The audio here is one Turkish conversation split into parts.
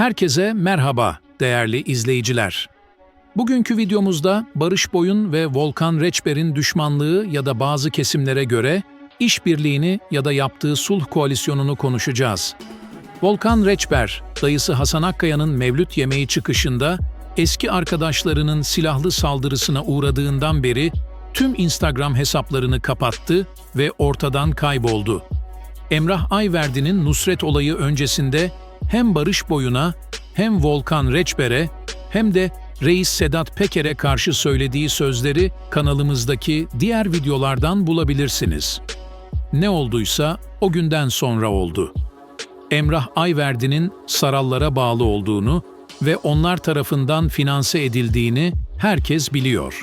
Herkese merhaba değerli izleyiciler. Bugünkü videomuzda Barış Boyun ve Volkan Reçber'in düşmanlığı ya da bazı kesimlere göre işbirliğini ya da yaptığı sulh koalisyonunu konuşacağız. Volkan Reçber, dayısı Hasan Akkaya'nın mevlüt yemeği çıkışında eski arkadaşlarının silahlı saldırısına uğradığından beri tüm Instagram hesaplarını kapattı ve ortadan kayboldu. Emrah Ayverdi'nin Nusret olayı öncesinde hem Barış Boyun'a hem Volkan Reçber'e hem de Reis Sedat Peker'e karşı söylediği sözleri kanalımızdaki diğer videolardan bulabilirsiniz. Ne olduysa o günden sonra oldu. Emrah Ayverdi'nin sarallara bağlı olduğunu ve onlar tarafından finanse edildiğini herkes biliyor.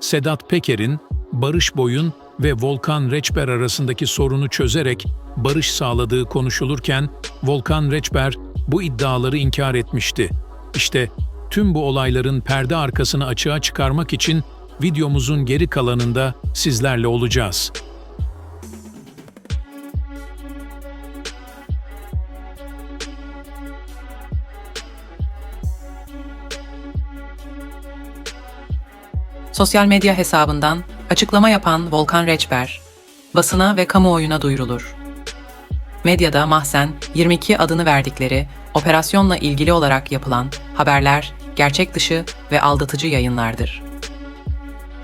Sedat Peker'in, Barış Boyun ve Volkan Reçber arasındaki sorunu çözerek barış sağladığı konuşulurken Volkan Reçber bu iddiaları inkar etmişti. İşte tüm bu olayların perde arkasını açığa çıkarmak için videomuzun geri kalanında sizlerle olacağız. Sosyal medya hesabından açıklama yapan Volkan Reçber, basına ve kamuoyuna duyurulur. Medyada mahzen 22 adını verdikleri operasyonla ilgili olarak yapılan haberler gerçek dışı ve aldatıcı yayınlardır.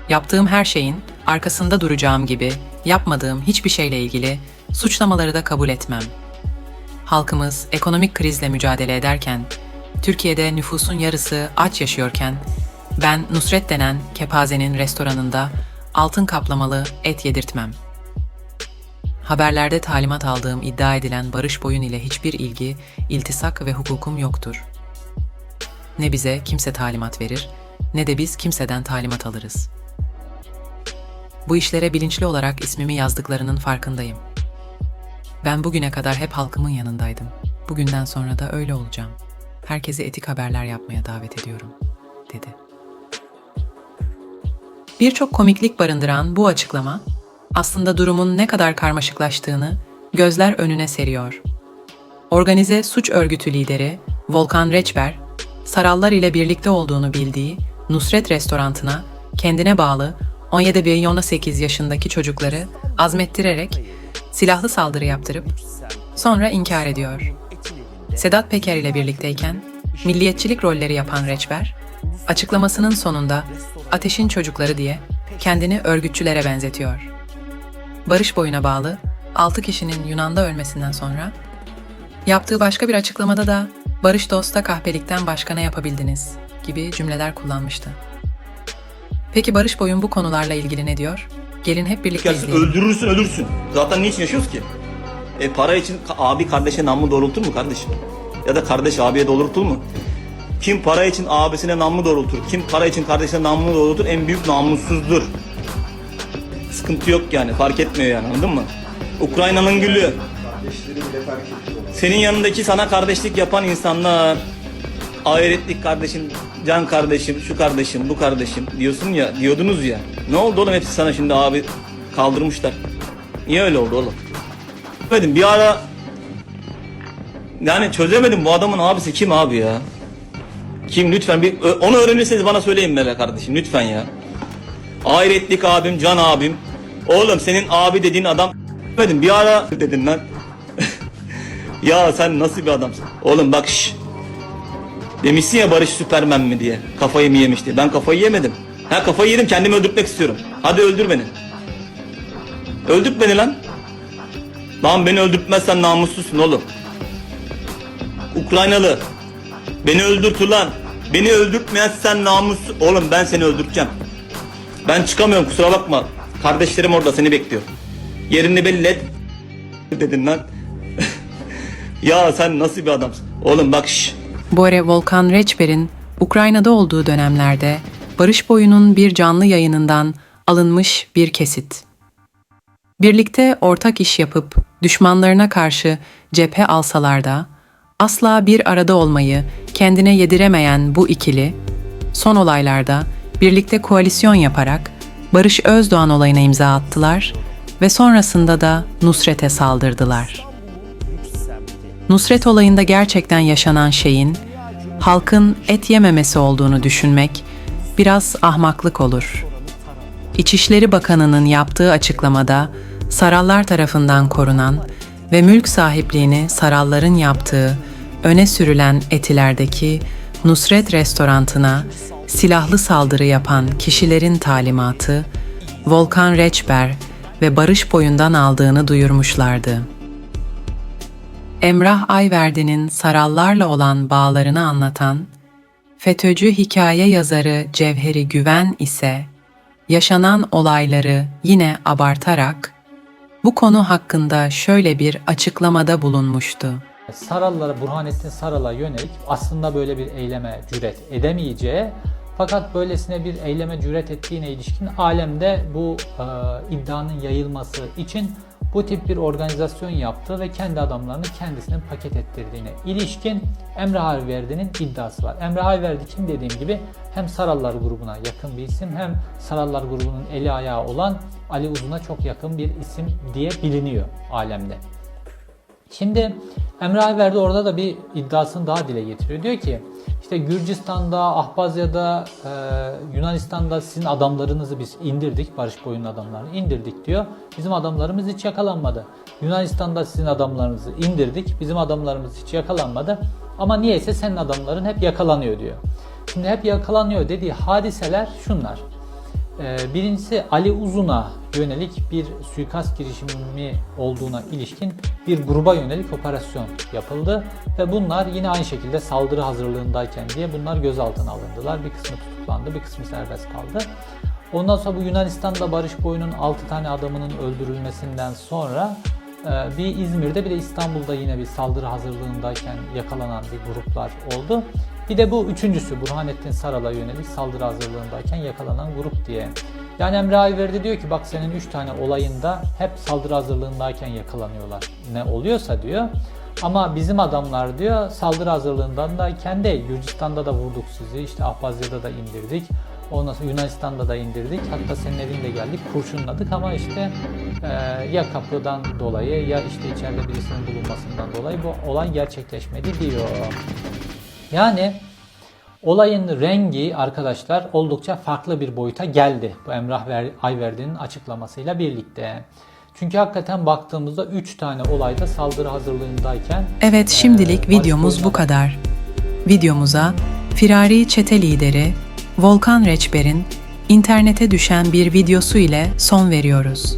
Yaptığım her şeyin arkasında duracağım gibi yapmadığım hiçbir şeyle ilgili suçlamaları da kabul etmem. Halkımız ekonomik krizle mücadele ederken, Türkiye'de nüfusun yarısı aç yaşıyorken, ben Nusret denen kepazenin restoranında altın kaplamalı et yedirtmem. Haberlerde talimat aldığım iddia edilen Barış Boyun ile hiçbir ilgi, iltisak ve hukukum yoktur. Ne bize kimse talimat verir, ne de biz kimseden talimat alırız. Bu işlere bilinçli olarak ismimi yazdıklarının farkındayım. Ben bugüne kadar hep halkımın yanındaydım. Bugünden sonra da öyle olacağım. Herkesi etik haberler yapmaya davet ediyorum, dedi. Birçok komiklik barındıran bu açıklama aslında durumun ne kadar karmaşıklaştığını gözler önüne seriyor. Organize suç örgütü lideri Volkan Reçber, Sarallar ile birlikte olduğunu bildiği Nusret restorantına kendine bağlı 17 ve 18 yaşındaki çocukları azmettirerek silahlı saldırı yaptırıp sonra inkar ediyor. Sedat Peker ile birlikteyken milliyetçilik rolleri yapan Reçber, açıklamasının sonunda ateşin çocukları diye kendini örgütçülere benzetiyor. Barış boyuna bağlı 6 kişinin Yunan'da ölmesinden sonra yaptığı başka bir açıklamada da Barış Dost'a kahpelikten başka ne yapabildiniz gibi cümleler kullanmıştı. Peki Barış Boyun bu konularla ilgili ne diyor? Gelin hep birlikte Gelsin izleyelim. öldürürsün ölürsün. Zaten niçin yaşıyoruz ki? E para için abi kardeşe namlu doğrultur mu kardeşim? Ya da kardeş abiye doğrultur mu? Kim para için abisine namlu doğrultur? Kim para için kardeşine namlu doğrultur? En büyük namussuzdur. Sıkıntı yok yani fark etmiyor yani anladın mı? Ukrayna'nın gülü. Senin yanındaki sana kardeşlik yapan insanlar Ahiretlik kardeşim, can kardeşim, şu kardeşim, bu kardeşim diyorsun ya, diyordunuz ya. Ne oldu oğlum hepsi sana şimdi abi kaldırmışlar. Niye öyle oldu oğlum? Çözemedim bir ara yani çözemedim bu adamın abisi kim abi ya? Kim lütfen bir onu öğrenirseniz bana söyleyin be kardeşim lütfen ya. Ahiretlik abim, can abim. Oğlum senin abi dediğin adam dedim bir ara dedin lan. ya sen nasıl bir adamsın? Oğlum bak şş. Demişsin ya Barış Süpermen mi diye. Kafayı mı yemiş. Ben kafayı yemedim. Ha kafayı yedim kendimi öldürtmek istiyorum. Hadi öldür beni. Öldürt beni lan. Lan beni öldürtmezsen namussuzsun oğlum. Ukraynalı. Beni öldürt ulan. Beni öldürtmezsen namus. Oğlum ben seni öldürteceğim. Ben çıkamıyorum kusura bakma. Kardeşlerim orada seni bekliyor. Yerini belli et. Dedin lan. ya sen nasıl bir adamsın? Oğlum bak şş. Bore Volkan Reçber'in Ukrayna'da olduğu dönemlerde Barış Boyu'nun bir canlı yayınından alınmış bir kesit. Birlikte ortak iş yapıp düşmanlarına karşı cephe alsalar da asla bir arada olmayı kendine yediremeyen bu ikili son olaylarda birlikte koalisyon yaparak Barış Özdoğan olayına imza attılar ve sonrasında da Nusret'e saldırdılar. Nusret olayında gerçekten yaşanan şeyin halkın et yememesi olduğunu düşünmek biraz ahmaklık olur. İçişleri Bakanı'nın yaptığı açıklamada Sarallar tarafından korunan ve mülk sahipliğini Saralların yaptığı öne sürülen Etiler'deki Nusret restorantına silahlı saldırı yapan kişilerin talimatı Volkan Reçber ve Barış Boyundan aldığını duyurmuşlardı. Emrah Ayverdi'nin Sarallarla olan bağlarını anlatan FETÖ'cü hikaye yazarı Cevheri Güven ise yaşanan olayları yine abartarak bu konu hakkında şöyle bir açıklamada bulunmuştu. Sarallara, Burhanettin Saral'a yönelik aslında böyle bir eyleme cüret edemeyeceği fakat böylesine bir eyleme cüret ettiğine ilişkin alemde bu e, iddianın yayılması için bu tip bir organizasyon yaptığı ve kendi adamlarını kendisinin paket ettirdiğine ilişkin Emre Hayverdi'nin iddiası var. Emre Hayverdi kim dediğim gibi hem Sarallar grubuna yakın bir isim hem Sarallar grubunun eli ayağı olan Ali Uzun'a çok yakın bir isim diye biliniyor alemde. Şimdi Emre Ayverdi orada da bir iddiasını daha dile getiriyor. Diyor ki işte Gürcistan'da, Ahbazya'da, e, Yunanistan'da sizin adamlarınızı biz indirdik. Barış Boyun'un adamlarını indirdik diyor. Bizim adamlarımız hiç yakalanmadı. Yunanistan'da sizin adamlarınızı indirdik. Bizim adamlarımız hiç yakalanmadı. Ama niyeyse senin adamların hep yakalanıyor diyor. Şimdi hep yakalanıyor dediği hadiseler şunlar. Ee, Birincisi Ali Uzun'a yönelik bir suikast girişimi olduğuna ilişkin bir gruba yönelik operasyon yapıldı ve bunlar yine aynı şekilde saldırı hazırlığındayken diye bunlar gözaltına alındılar. Bir kısmı tutuklandı, bir kısmı serbest kaldı. Ondan sonra bu Yunanistan'da Barış Boy'un 6 tane adamının öldürülmesinden sonra e, bir İzmir'de bir de İstanbul'da yine bir saldırı hazırlığındayken yakalanan bir gruplar oldu. Bir de bu üçüncüsü Burhanettin Saral'a yönelik saldırı hazırlığındayken yakalanan grup diye. Yani Emre Ayverdi diyor ki bak senin 3 tane olayında hep saldırı hazırlığındayken yakalanıyorlar. Ne oluyorsa diyor. Ama bizim adamlar diyor saldırı hazırlığından da kendi Gürcistan'da da vurduk sizi işte Ahbazya'da da indirdik. Ondan sonra Yunanistan'da da indirdik. Hatta senin evinde geldik kurşunladık ama işte e, ya kapıdan dolayı ya işte içeride birisinin bulunmasından dolayı bu olay gerçekleşmedi diyor. Yani olayın rengi arkadaşlar oldukça farklı bir boyuta geldi bu Emrah Ver- Ayverdi'nin açıklamasıyla birlikte. Çünkü hakikaten baktığımızda 3 tane olayda saldırı hazırlığındayken Evet şimdilik Ee, videomuz bu kadar. Videomuza firari çete lideri Volkan Reçber'in internete düşen bir videosu ile son veriyoruz.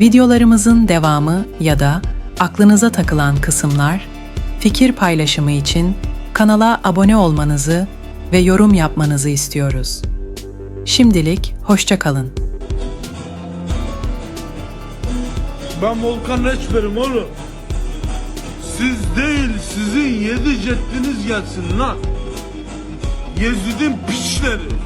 Videolarımızın devamı ya da aklınıza takılan kısımlar fikir paylaşımı için kanala abone olmanızı ve yorum yapmanızı istiyoruz. Şimdilik hoşça kalın. Ben Volkan Reçber'im oğlum. Siz değil sizin yedi ceddiniz gelsin lan. Yezid'in piçleri.